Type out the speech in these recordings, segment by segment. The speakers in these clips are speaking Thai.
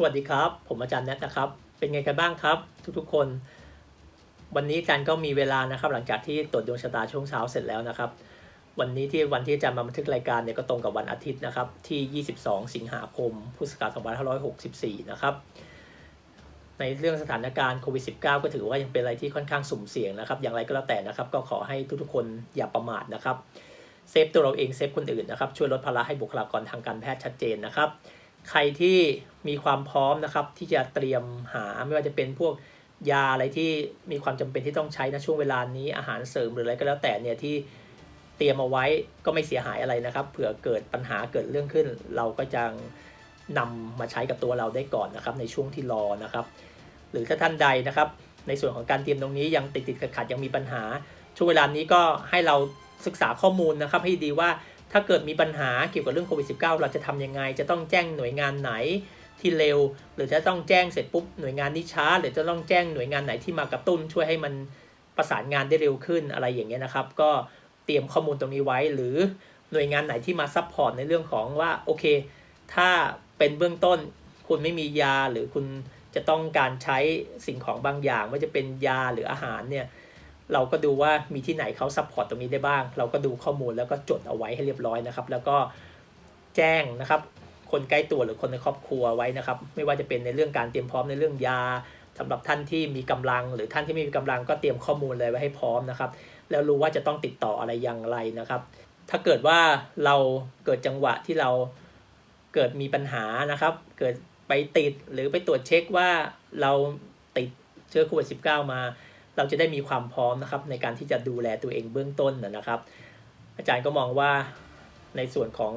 สวัสดีครับ ผมอาจารย์แนทนะครับ เป็นไงกันบ้างครับ ทุกๆคน วันนี้อาจารย์ก็มีเวลานะครับ หลังจากที่ตรวจดวงชะตาช่วงเช้าเสร็จแล้วนะครับ วันนี้ที่วันที่อาจารย์มาบันทึกรายการเนี่ยก็ตรงกับวันอาทิตย์นะครับ ที่ 22 สิงหาคม พุทธศักราช2564 นะครับ ในเรื่องสถานการณ์โควิด -19 ก็ถือว่ายังเป็นอะไรที่ค่อนข้างสุ่มเสี่ยงนะครับ อย่างไรก็แล้วแต่นะครับ ก็ขอให้ทุกๆคนอย่าประมาทนะครับ เซฟตัวเราเอง เซฟคนอื่นนะครับ ช่วยลดภาระให้บุคลากรทางการแพทย์ชัดเจนนะครับ ใครที่มีความพร้อมนะครับ ที่จะเตรียมหาไม่ว่าจะเป็นพวกยาอะไรที่มีความจำเป็นที่ต้องใช้นะช่วงเวลานี้อาหารเสริมหรืออะไรก็แล้วแต่เนี่ยที่เตรียมเอาไว้ก็ไม่เสียหายอะไรนะครับ เผื่อเกิดปัญหาเกิดเรื่องขึ้น เราก็จะนำมาใช้กับตัวเราได้ก่อนนะครับ ในช่วงที่รอนะครับ หรือถ้าท่านใดนะครับ ในส่วนของการเตรียมตรงนี้ยังติดติดขัดขัดยังมีปัญหา ช่วงเวลานี้ก็ให้เราศึกษาข้อมูลนะครับ ให้ดีว่า ถ้าเกิดมีปัญหาเกี่ยวกับเรื่องโควิด -19 เราจะทำยังไง จะต้องแจ้งหน่วยงานไหนที่เร็ว หรือจะต้องแจ้งเสร็จปุ๊บหน่วยงานนี้ช้า หรือจะต้องแจ้งหน่วยงานไหนที่มากระตุ้น ช่วยให้มันประสานงานได้เร็วขึ้นอะไรอย่างเงี้ยนะครับ ก็เตรียมข้อมูลตรงนี้ไว้หรือหน่วยงานไหนที่มาซัพพอร์ตในเรื่องของว่าโอเค ถ้าเป็นเบื้องต้น คุณไม่มียาหรือคุณจะต้องการใช้สิ่งของบางอย่างว่าจะเป็นยาหรืออาหารเนี่ย เราก็ดูว่ามีที่ไหนเขาซัพพอร์ตตรงนี้ได้บ้าง เราก็ดูข้อมูลแล้วก็จดเอาไว้ให้เรียบร้อยนะครับ แล้วก็แจ้งนะครับ คนใกล้ตัวหรือคนในครอบครัวไว้นะครับ ไม่ว่าจะเป็นในเรื่องการเตรียมพร้อมในเรื่องยาสำหรับท่านที่มีกำลัง หรือท่านที่ไม่มีกำลังก็เตรียมข้อมูลเลยไว้ให้พร้อมนะครับ แล้วรู้ว่าจะต้องติดต่ออะไรอย่างไรนะครับ ถ้าเกิดว่าเราเกิดจังหวะที่เราเกิดมีปัญหานะครับ เกิดไปติดหรือไปตรวจเช็คว่าเราติดเชื้อโควิด -19 มา เราจะได้มีความพร้อมนะครับในการที่จะดูแลตัวเองเบื้องต้นนะครับ อาจารย์ก็มองว่าในส่วนของ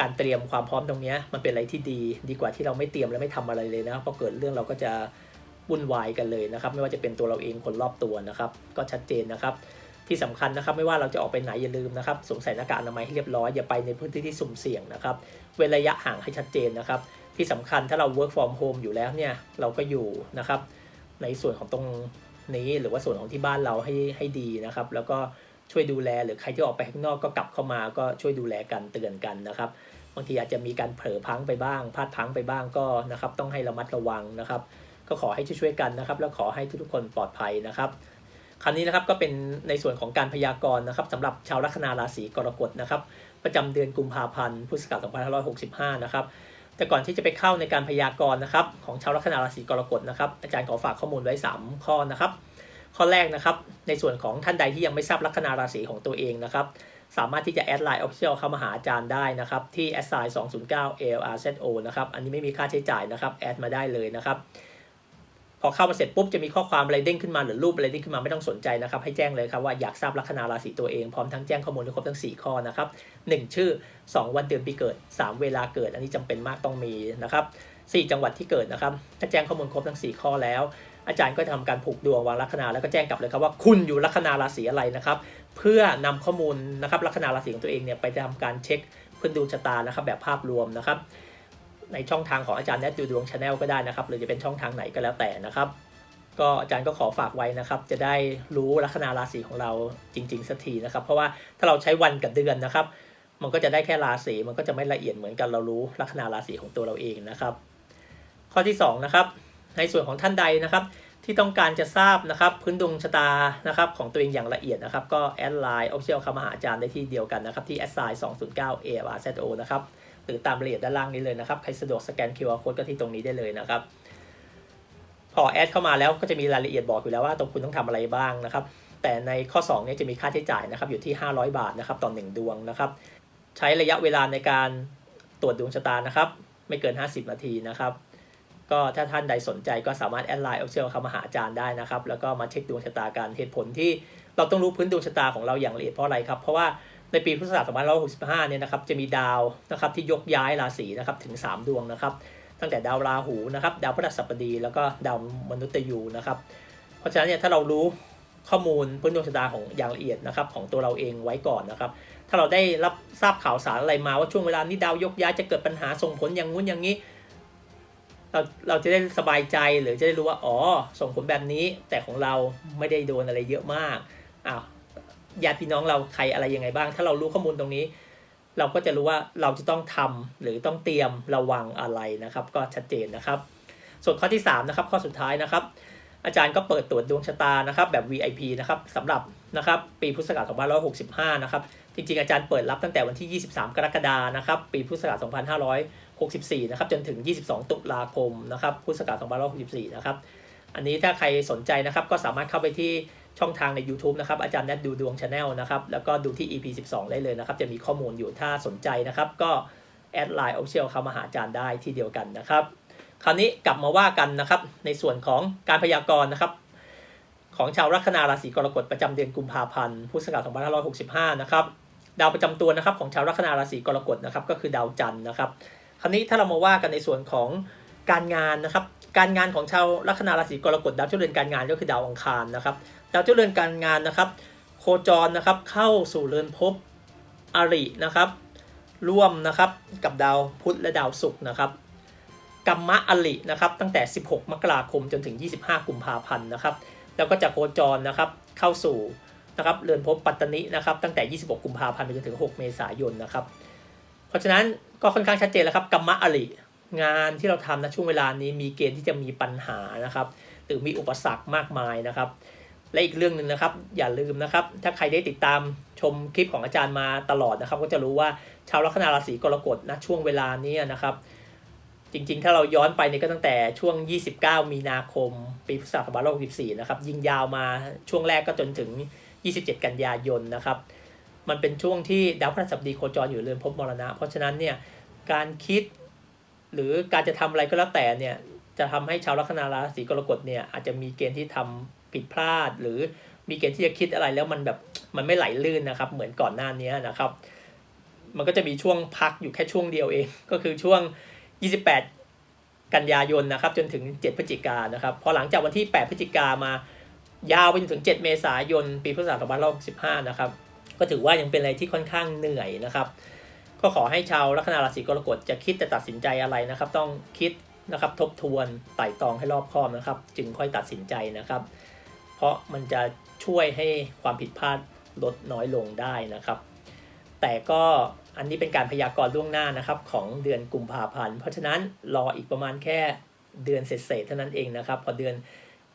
การเตรียมความพร้อมตรงนี้มันเป็นอะไรที่ดี ดีกว่าที่เราไม่เตรียมและไม่ทำอะไรเลยนะครับพอเกิดเรื่องเราก็จะวุ่นวายกันเลยนะครับ ไม่ว่าจะเป็นตัวเราเองคนรอบตัวนะครับ ก็ชัดเจนนะครับ ที่สำคัญนะครับ ไม่ว่าเราจะออกไปไหนอย่าลืมนะครับสวมใส่หน้ากากอนามัยให้เรียบร้อยอย่าไปในพื้นที่ที่สุ่มเสี่ยงนะครับ เว้นระยะห่างให้ชัดเจนนะครับ ที่สำคัญถ้าเรา work from home อยู่แล้วเนี่ยเราก็อยู่นะครับ ในส่วนของตรง นี้หรือว่าส่วนของที่บ้านเราให้ให้ดีนะครับ แล้วก็ช่วยดูแลหรือใครที่ออกไปข้างนอกก็กลับเข้ามาก็ช่วยดูแลกันเตือนกันนะครับบางทีอาจจะมีการเผลอพังไปบ้างพลาดพังไปบ้างก็นะครับ ต้องให้ระมัดระวังนะครับ ก็ขอให้ช่วยๆกันนะครับ แล้วขอให้ทุกๆคนปลอดภัยนะครับคราวนี้นะครับก็เป็นในส่วนของการพยากรณ์นะครับสำหรับชาวลัคนาราศีกรกฎนะครับ ประจำเดือนกุมภาพันธ์พุทธศักราช2565 นะครับ แต่ก่อนที่จะไปเข้าในการพยากรณ์นะครับของชาวลัคนาราศีกรกฎนะครับ อาจารย์ขอฝากข้อมูลไว้ 3 ข้อนะครับ ข้อแรกนะครับ ในส่วนของท่านใดที่ยังไม่ทราบลัคนาราศีของตัวเองนะครับ สามารถที่จะแอดไลน์ออฟฟิเชียลเข้ามาหาอาจารย์ได้นะครับ ที่แอดไซน์209 ALRZO นะครับ อันนี้ไม่มีค่าใช้จ่ายนะครับ แอดมาได้เลยนะครับ อเข้ามาเสร็จปุ๊บจะมีข้อความอะไรเด้งขึ้นมาหรือรูปอะไรเด้งขึ้นมาไม่ต้องสนใจนะครับ ให้แจ้งเลยครับว่าอยากทราบลัคนาราศีตัวเองพร้อมทั้งแจ้งข้อมูลให้ครบทั้ง 4 ข้อนะครับ 1 ชื่อ 2 วันเดือนปีเกิด 3 เวลาเกิด อันนี้จำเป็นมากต้องมีนะครับ4จังหวัดที่เกิดนะครับ ถ้าแจ้งข้อมูลครบทั้ง 4 ข้อแล้ว อาจารย์ก็จะทำการผูกดวงวางลัคนาแล้วก็แจ้งกลับเลยครับว่าคุณอยู่ลัคนาราศีอะไรนะครับ เพื่อนำข้อมูลนะครับลัคนาราศีของตัวเองเนี่ยไปทำการเช็คเพื้นดวงชะตานะครับแบบภาพรวมนะครับ ในช่องทางของอาจารย์แนทดูดวงชาแนลก็ได้นะครับ หรือจะเป็นช่องทางไหนก็แล้วแต่นะครับ ก็อาจารย์ก็ขอฝากไว้นะครับ จะได้รู้ลัคนาราศีของเราจริง ๆสักทีนะครับ เพราะว่าถ้าเราใช้วันกับเดือนนะครับ มันก็จะได้แค่ราศีมันก็จะไม่ละเอียดเหมือนกันเรารู้ลัคนาราศีของตัวเราเองนะครับ ข้อที่สองนะครับในส่วนของท่านใดนะครับ ที่ต้องการจะทราบนะครับ พื้นดวงชะตานะครับของตัวเองอย่างละเอียดนะครับ ก็แอดไลน์ออฟเชียลเข้ามาหาอาจารย์ได้ที่เดียวกันนะครับที่แอดไซน์209 a r z o นะครับ หรือตามรายละเอียดด้านล่างนี้เลยนะครับ ใครสะดวกสแกน QR code ก็ที่ตรงนี้ได้เลยนะครับ พอแอดเข้ามาแล้วก็จะมีรายละเอียดบอกอยู่แล้วว่าตรงคุณต้องทำอะไรบ้างนะครับ แต่ในข้อ2เนี่ยจะมีค่าใช้จ่ายนะครับ อยู่ที่ 500 บาทนะครับต่อ1ดวงนะครับ ใช้ระยะเวลาในการตรวจดวงชะตานะครับ ไม่เกิน 50 นาทีนะครับ ก็ถ้าท่านใดสนใจก็สามารถแอดไลน์เอาเชียลเข้ามาหาอาจารย์ได้นะครับ แล้วก็มาเช็คดวงชะตากันเหตุผลที่เราต้องรู้พื้นดวงชะตาของเราอย่างละเอียดเพราะอะไรครับ เพราะว่า ในปีพุทธศักราช2565 เนี่ยนะครับจะมีดาวนะครับที่ยกย้ายราศีนะครับถึง 3 ดวงนะครับ ตั้งแต่ดาวราหูนะครับดาวพฤหัสบดี แล้วก็ดาวมนุษย์ยูนะครับเพราะฉะนั้นเนี่ยถ้าเรารู้ข้อมูลพื้นดวงชะตาของอย่างละเอียดนะครับของตัวเราเองไว้ก่อนนะครับ ถ้าเราได้รับทราบข่าวสารอะไรมาว่าช่วงเวลานี้ดาวยกย้ายจะเกิดปัญหาส่งผลอย่างงู้นอย่างนี้ เราเราจะได้สบายใจหรือจะได้รู้ว่าอ๋อส่งผลแบบนี้แต่ของเราไม่ได้โดนอะไรเยอะมากอ้าว ญาติพี่น้องเราใครอะไรยังไงบ้าง ถ้าเรารู้ข้อมูลตรงนี้ เราก็จะรู้ว่าเราจะต้องทำหรือต้องเตรียมระวังอะไรนะครับ ก็ชัดเจนนะครับ ส่วนข้อที่3นะครับข้อสุดท้ายนะครับ อาจารย์ก็เปิดตรวจดวงชะตานะครับ แบบ VIP นะครับสำหรับนะครับปีพุทธศักราช2565นะครับจริงๆ อาจารย์เปิดรับตั้งแต่วันที่ 23 กรกฎานะครับ ปีพุทธศักราช2564 นะครับ จนถึง 22 ตุลาคม นะครับ พุทธศักราช2564 นะครับ อันนี้ถ้าใครสนใจนะครับ ก็สามารถเข้าไปที่ ช่องทางใน YouTube นะครับอาจารย์แนทดูดวงชาแนลนะครับแล้วก็ดูที่ EP 12 ได้เลยนะครับจะมีข้อมูลอยู่ถ้าสนใจนะครับก็แอดไลน์ Official เข้ามาหาอาจารย์ได้ที่เดียวกันนะครับ คราวนี้กลับมาว่ากันนะครับในส่วนของการพยากรณ์นะครับ ของชาวลัคนาราศีกรกฎประจำเดือนกุมภาพันธ์พุทธศักราช2565 นะครับดาวประจำตัวนะครับของชาวลัคนาราศีกรกฎนะครับก็คือดาวจันทร์นะครับ คราวนี้ถ้าเรามาว่ากันในส่วนของการงานนะครับ การงานของชาวลัคนาราศีกรกฎดาวเจ้าเรือนการงานก็คือดาวอังคารนะครับ ดาวเจ้าเรือนการงานนะครับ โคจรนะครับเข้าสู่เรือนภพอรินะครับร่วมนะครับกับดาวพุธและดาวศุกร์นะครับกัมมะอลินะครับตั้งแต่ 16 มกราคมจนถึง 25 กุมภาพันธ์นะครับ แล้วก็จะโคจรนะครับเข้าสู่นะครับเรือนภพปัตตนินะครับตั้งแต่ 26 กุมภาพันธ์ไปจนถึง 6 เมษายนนะครับ เพราะฉะนั้นก็ค่อนข้างชัดเจนแล้วครับกัมมะอลิงานที่เราทำณช่วงเวลานี้มีเกณฑ์ที่จะมีปัญหานะครับ หรือมีอุปสรรคมากมายนะครับ และอีกเรื่องหนึ่งนะครับ อย่าลืมนะครับ ถ้าใครได้ติดตามชมคลิปของอาจารย์มาตลอดนะครับ ก็จะรู้ว่าชาวลัคนาราศีกรกฎนะช่วงเวลานี้นะครับ จริงๆ ถ้าเราย้อนไปเนี่ยก็ตั้งแต่ช่วง 29 มีนาคม ปีพุทธศักราช64นะครับยิงยาวมาช่วงแรกก็จนถึง 27 กันยายนนะครับมันเป็นช่วงที่ดาวพฤหัสบดีโคจรอยู่เรือนภพมรณะ เพราะฉะนั้นเนี่ยการคิดหรือการจะทำอะไรก็แล้วแต่เนี่ยจะทำให้ชาวลัคนาราศีกรกฎเนี่ยอาจจะมีเกณฑ์ที่ทำ ผิดพลาด หรือมีเกณฑ์ที่จะคิดอะไรแล้วมันแบบมันไม่ไหลลื่นนะครับ เหมือนก่อนหน้านี้นะครับ มันก็จะมีช่วงพักอยู่แค่ช่วงเดียวเอง ก็คือช่วง 28 กันยายนนะครับ จนถึง 7 พฤศจิกายนนะครับ พอหลังจากวันที่ 8 พฤศจิกามายาวไปจนถึง 7 เมษายน ปีพุทธศักราช2565นะครับ ก็ถือว่ายังเป็นอะไรที่ค่อนข้างเหนื่อยนะครับ ก็ขอให้ชาวลัคนาราศีกรกฎจะคิดจะตัดสินใจอะไรนะครับ ต้องคิดนะครับทบทวนไต่ตรองให้รอบคอบนะครับ จึงค่อยตัดสินใจนะครับ เพราะมันจะช่วยให้ความผิดพลาดลดน้อยลงได้นะครับ แต่ก็อันนี้เป็นการพยากรณ์ล่วงหน้านะครับของเดือนกุมภาพันธ์ เพราะฉะนั้นรออีกประมาณแค่เดือนเศษๆเท่านั้นเองนะครับ พอเดือน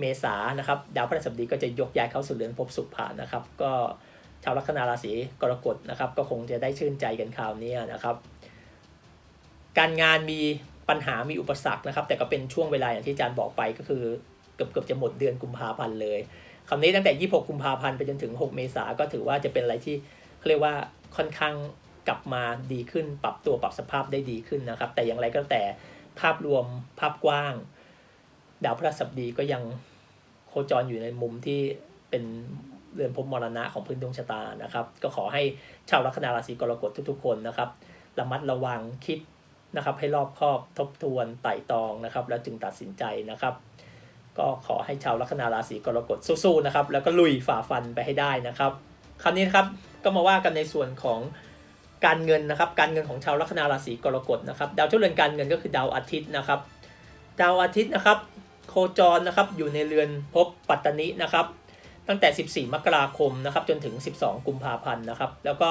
เมษานะครับดาวพฤหัสบดีก็จะยกย้ายเข้าสู่เรือนภพสุภานะครับ ก็ชาวลัคนาราศีกรกฎนะครับ ก็คงจะได้ชื่นใจกันคราวนี้นะครับ การงานมีปัญหามีอุปสรรคนะครับ แต่ก็เป็นช่วงเวลาอย่างที่อาจารย์บอกไปก็คือ เกือบเกือบจะหมดเดือนกุมภาพันธ์เลยคำนี้ตั้งแต่ 26 กุมภาพันธ์ไปจนถึง 6 เมษาก็ถือว่าจะเป็นอะไรที่เขาเรียกว่าค่อนข้างกลับมาดีขึ้น ปรับตัวปรับสภาพได้ดีขึ้นนะครับ แต่อย่างไรก็แต่ภาพรวมภาพกว้าง ดาวพฤหัสบดีก็ยังโคจรอยู่ในมุมที่เป็นเรือนภพมรณะของพื้นดวงชะตานะครับ ก็ขอให้ชาวลัคนาราศีกรกฎทุกๆ คนนะครับระมัดระวังคิดนะครับ ให้รอบคอบทบทวนไต่ตองนะครับ แล้วจึงตัดสินใจนะครับ ก็ขอให้ชาวลัคนาราศีกรกฎสู้ๆนะครับ แล้วก็ลุยฝ่าฟันไปให้ได้นะครับ คราวนี้นะครับก็มาว่ากันในส่วนของการเงินนะครับ การเงินของชาวลัคนาราศีกรกฎนะครับ ดาวเจ้าเรือนการเงินก็คือดาวอาทิตย์นะครับ ดาวอาทิตย์นะครับ โคจรนะครับอยู่ในเรือนภพปัตตนินะครับ ตั้งแต่ 14 มกราคมนะครับ จนถึง 12 กุมภาพันธ์นะครับ แล้วก็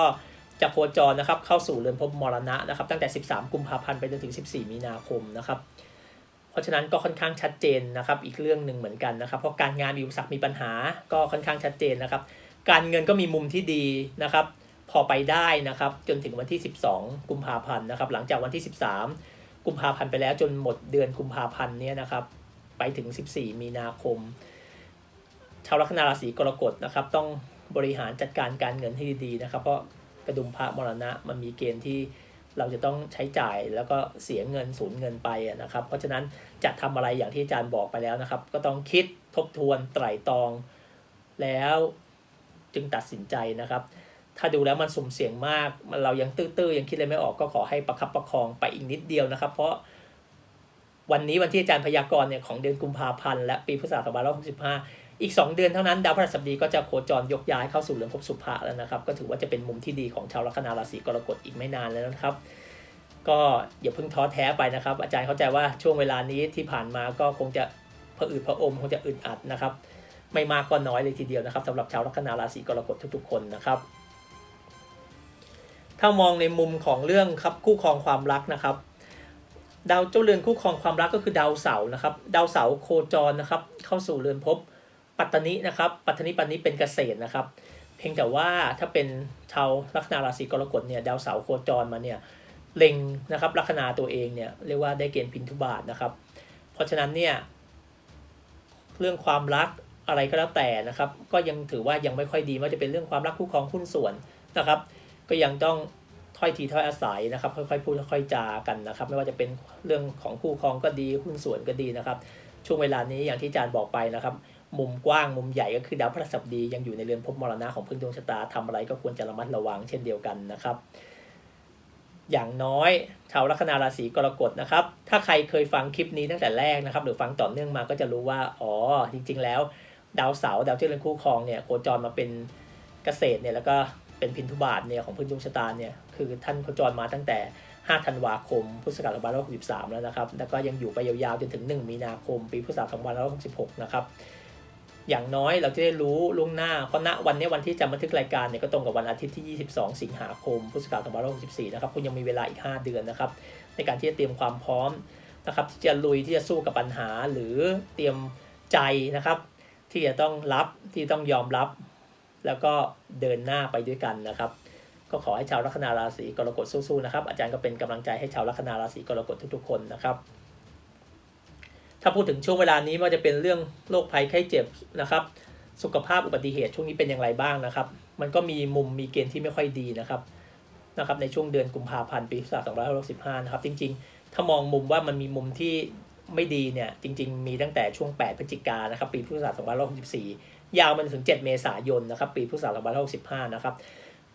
จะโคจรนะครับเข้าสู่เรือนภพมรณะนะครับ ตั้งแต่ 13 กุมภาพันธ์ไปจนถึง 14 มีนาคมนะครับ ราะฉะนั้นก็ค่อนข้างชัดเจนนะครับ อีกเรื่องหนึ่งเหมือนกันนะครับ เพราะการงานมีอุปสรรคมีปัญหาก็ค่อนข้างชัดเจนนะครับ การเงินก็มีมุมที่ดีนะครับ พอไปได้นะครับ จนถึงวันที่ 12 กุมภาพันธ์นะครับ หลังจากวันที่ 13 กุมภาพันธ์ไปแล้วจนหมดเดือนกุมภาพันธ์เนี่ยนะครับ ไปถึง 14 มีนาคม ชาวลัคนาราศีกรกฎนะครับ ต้องบริหารจัดการการเงินให้ดีๆนะครับ เพราะกระดุมพระมรณะมันมีเกณฑ์ที่ เราจะต้องใช้จ่ายแล้วก็เสียเงินสูญเงินไปนะครับ เพราะฉะนั้นจะทำอะไรอย่างที่อาจารย์บอกไปแล้วนะครับ ก็ต้องคิดทบทวนไตร่ตรองแล้วจึงตัดสินใจนะครับ ถ้าดูแล้วมันสุ่มเสี่ยงมากมันเรายังตื้อๆยังคิดอะไรไม่ออกก็ขอให้ประคับประคองไปอีกนิดเดียวนะครับ เพราะ วันนี้วันที่อาจารย์พยากรณ์เนี่ยของเดือนกุมภาพันธ์และปีพุทธศักราช2565 อีก 2 เดือนเท่านั้นดาวพฤหัสบดีก็จะโคจรยกย้ายเข้าสู่เรือนภพสุภะแล้วนะครับ ก็ถือว่าจะเป็นมุมที่ดีของชาวลัคนาราศีกรกฎอีกไม่นานแล้วนะครับ ก็อย่าเพิ่งท้อแท้ไปนะครับ อาจารย์เข้าใจว่าช่วงเวลานี้ที่ผ่านมาก็คงจะผะอืดผะอมคงจะอึดอัดนะครับ ไม่มากก็น้อยเลยทีเดียวนะครับสำหรับชาวลัคนาราศีกรกฎทุกๆคนนะครับ ถ้ามองในมุมของเรื่องครับคู่ครองความรักนะครับ ดาวเจ้าเรือนคู่ครองความรักก็คือดาวเสาร์นะครับ ดาวเสาร์โคจรนะครับ เข้าสู่เรือนภพปัตตนินะครับ ปัตตนิปัตตนิเป็นเกษตรนะครับ เพียงแต่ว่าถ้าเป็นชาวลัคนาราศีกรกฎเนี่ยดาวเสาร์โคจรมาเนี่ยเล็งนะครับลัคนาตัวเองเนี่ยเรียกว่าได้เกณฑ์พินทุบาทนะครับ เพราะฉะนั้นเนี่ยเรื่องความรักอะไรก็แล้วแต่นะครับ ก็ยังถือว่ายังไม่ค่อยดีว่าจะเป็นเรื่องความรักคู่ครองหุ้นส่วนนะครับ ก็ยังต้อง ถ้อยทีถ้อยอาศัยนะครับ ค่อยๆพูดค่อยจากันนะครับ ไม่ว่าจะเป็นเรื่องของคู่ครองก็ดีหุ้นส่วนก็ดีนะครับ ช่วงเวลานี้อย่างที่อาจารย์บอกไปนะครับ มุมกว้างมุมใหญ่ก็คือดาวพฤหัสบดียังอยู่ในเรือนภพมรณะของพื้นดวงชะตาทำอะไรก็ควรจะระมัดระวังเช่นเดียวกันนะครับอย่างน้อยชาวลัคนาราศีกรกฎนะครับ ถ้าใครเคยฟังคลิปนี้ตั้งแต่แรกนะครับ หรือฟังต่อเนื่องมาก็จะรู้ว่า อ๋อ จริง ๆ แล้ว ดาวเสาร์ดาวที่เรือนคู่ครองเนี่ยโคจรมาเป็นเกษตรเนี่ยแล้วก็ เป็นพินทุบาทเนี่ยของพื้นดวงชะตาเนี่ยคือท่านโคจรมาตั้งแต่ 5 ธันวาคม พุทธศักราช2563 แล้วนะครับ แล้วก็ยังอยู่ไปยาวๆจนถึง 1 มีนาคม ปีพุทธศักราช2566 นะครับ อย่างน้อยเราจะได้รู้ล่วงหน้า เพราะณวันนี้วันที่จะบันทึกรายการเนี่ยก็ตรงกับวันอาทิตย์ที่ 22 สิงหาคม พุทธศักราช2564 นะครับ คุณยังมีเวลาอีก 5 เดือนนะครับ ในการที่จะเตรียมความพร้อมนะครับที่จะลุยที่จะสู้กับปัญหาหรือเตรียมใจนะครับ ที่จะต้องรับที่ต้องยอมรับ แล้วก็เดินหน้าไปด้วยกันนะครับ ก็ขอให้ชาวลัคนาราศีกรกฎสู้ๆนะครับ อาจารย์ก็เป็นกำลังใจให้ชาวลัคนาราศีกรกฎทุกๆคนนะครับ ถ้าพูดถึงช่วงเวลานี้ม่ว่าจะเป็นเรื่องโรคภัยไข้เจ็บนะครับ สุขภาพอุบัติเหตุช่วงนี้เป็นอย่างไรบ้างนะครับ มันก็มีมุมมีเกณฑ์ที่ไม่ค่อยดีนะครับนะครับในช่วงเดือนกุมภาพันธ์ปีพุทธศักราช2565นะครับจริงๆ ถ้ามองมุมว่ามันมีมุมที่ไม่ดีเนี่ยจริง ๆ มีตั้งแต่ช่วง 8 พฤศจิกายนนะครับปีพุทธศักราช2564 ยาวมันถึง 7 เมษายนนะครับปีพุทธศักราช2565นะครับ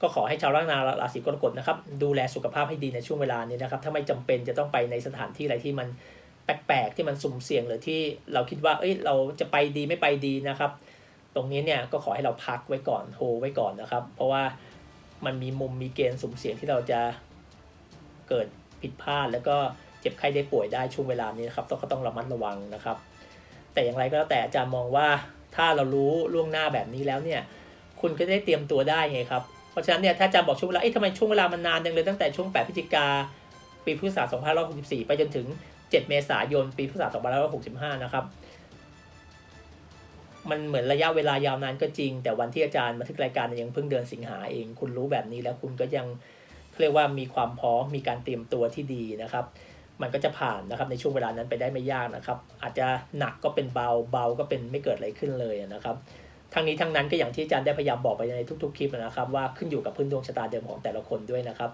ก็ขอให้ชาวลัคนาราศีกรกฎนะครับดูแลสุขภาพให้ดีในช่วงเวลานี้นะครับถ้าไม่จำเป็นจะต้องไปในสถานที่อะไรที่มันแปลกๆ ที่มันสุ่มเสี่ยงหรือที่เราคิดว่าเอ้ยเราจะไปดีไม่ไปดีนะครับ ตรงนี้เนี่ยก็ขอให้เราพักไว้ก่อนโฮไว้ก่อนนะครับ เพราะว่ามันมีมุมมีเกณฑ์สุ่มเสี่ยงที่เราจะเกิดผิดพลาด แล้วก็เจ็บไข้ได้ป่วยได้ช่วงเวลานี้นะครับต้องก็ต้องระมัดระวังนะครับ แต่อย่างไรก็แล้วแต่อาจารย์มองว่า ถ้าเรารู้ล่วงหน้าแบบนี้แล้วเนี่ย คุณก็ได้เตรียมตัวได้ไงครับ เพราะฉะนั้นเนี่ยถ้าอาจารย์บอกช่วงเวลาเอ๊ะทำไมช่วงเวลามันนานจังเลยตั้งแต่ช่วง 8 พฤศจิกาปีพุทธศักราช2564 ไปจนถึง 7 เมษายน ปีพุทธศักราช2565 นะครับ มันเหมือนระยะเวลายาวนานก็จริง แต่วันที่อาจารย์บันทึกรายการยยังเพิ่งเดือนสิงหาเอง คุณรู้แบบนี้แล้วคุณก็ยังเรียกว่ามีความพร้อมมีการเตรียมตัวที่ดีนะครับ มันก็จะผ่านนะครับในช่วงเวลานั้นไปได้ไม่ยากนะครับ อาจจะหนักก็เป็นเบาเบาก็เป็นไม่เกิดอะไรขึ้นเลยนะครับทั้งนี้ทั้งนั้นก็อย่างที่อาจารย์ได้พยายามบอกไปในทุก ๆ คลิปนะครับ ว่าขึ้นอยู่กับพื้นดวงชะตาเดิมของแต่ละคนด้วยนะครับ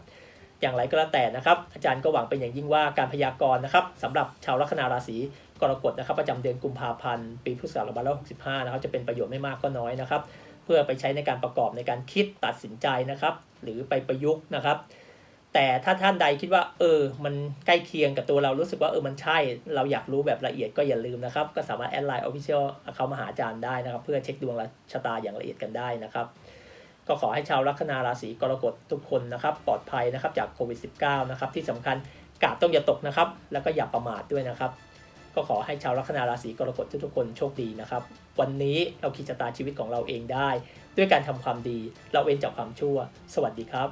อย่างไรก็แล้วแต่นะครับ อาจารย์ก็หวังเป็นอย่างยิ่งว่าการพยากรณ์นะครับสำหรับชาวลัคนาราศีกรกฎนะครับ ประจำเดือนกุมภาพันธ์ปีพุทธศักราช2565นะครับจะเป็นประโยชน์ไม่มากก็น้อยนะครับ เพื่อไปใช้ในการประกอบในการคิดตัดสินใจนะครับ หรือไปประยุกต์นะครับ แต่ถ้าท่านใดคิดว่า เออ มันใกล้เคียงกับตัวเรารู้สึกว่าเออมันใช่ เราอยากรู้แบบละเอียดก็อย่าลืมนะครับ ก็สามารถแอดไลน์ออฟฟิเชียลเขามาหาอาจารย์ได้นะครับ เพื่อเช็คดวงชะตาอย่างละเอียดกันได้นะครับ ก็ขอให้ชาวลัคนาราศีกรกฎทุกคนนะครับ ปลอดภัยนะครับจากโควิด -19 นะครับที่สำคัญกาดต้องอย่าตกนะครับ แล้วก็อย่าประมาทด้วยนะครับ ก็ขอให้ชาวลัคนาราศีกรกฎทุกคนโชคดีนะครับ วันนี้เราขีดชะตาชีวิตของเราเองได้ ด้วยการทำความดีเราเว้นจากความชั่ว สวัสดีครับ